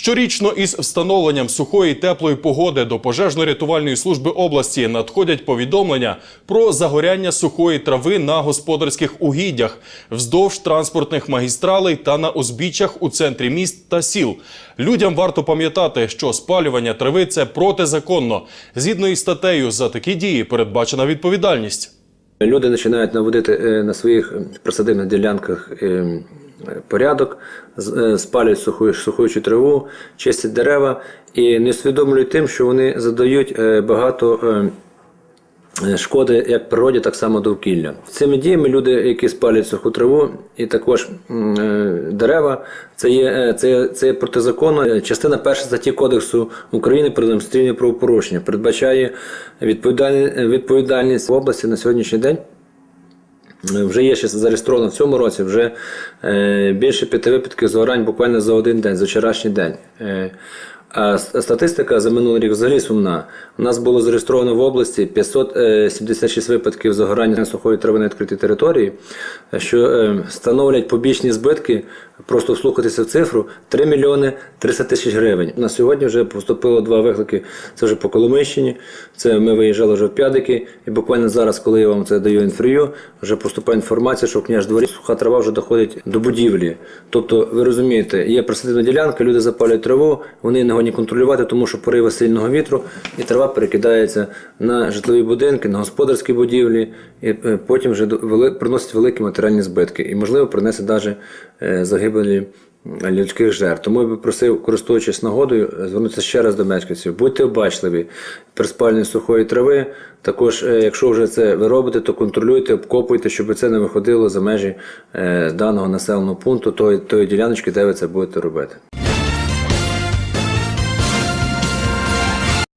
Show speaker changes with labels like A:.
A: Щорічно із встановленням сухої теплої погоди до пожежно-рятувальної служби області надходять повідомлення про загоряння сухої трави на господарських угіддях вздовж транспортних магістралей та на узбіччях у центрі міст та сіл. Людям варто пам'ятати, що спалювання трави це протизаконно. Згідно із статтею, за такі дії передбачена відповідальність.
B: Люди починають наводити е, на своїх присадибних ділянках е, порядок, з- е, спалюють суху, сухуючу траву, чистять дерева і не усвідомлюють тим, що вони задають е, багато е, е, шкоди як природі, так само довкілля. Цими діями люди, які спалюють суху траву і також е, дерева, це є, е, це, це є протизаконно. Е, Частина перша статті Кодексу України про адміністративні правопорушення передбачає відповідальність в області на сьогоднішній день. Е, Вже є ще зареєстровано в цьому році вже е, більше п'яти випадків загорань буквально за один день, за вчорашній день. Е, а статистика за минулий рік взагалі сумна. У нас було зареєстровано в області 576 випадків загорання сухої трави на відкритій території, що е, становлять побічні збитки, просто вслухатися в цифру 3 мільйони 300 тисяч гривень. На сьогодні вже поступило два виклики. Це вже по Коломийщині. Це ми виїжджали вже в П'ядики, і буквально зараз, коли я вам це даю інтерв'ю, вже поступає інформація, що в княж дворі суха трава вже доходить до будівлі. Тобто, ви розумієте, є присадибна ділянка, люди запалюють траву, вони не контролювати, тому що пориви сильного вітру, і трава перекидається на житлові будинки, на господарські будівлі, і е, потім вже приносить великі матеріальні збитки. І, можливо, принесе навіть загибелі людських жертв. Тому я би просив, користуючись нагодою, звернутися ще раз до мешканців. Будьте обачливі при спальні сухої трави. Також, е, якщо вже це ви робите, то контролюйте, обкопуйте, щоб це не виходило за межі е, даного населеного пункту, тої, тої діляночки, де ви це будете робити.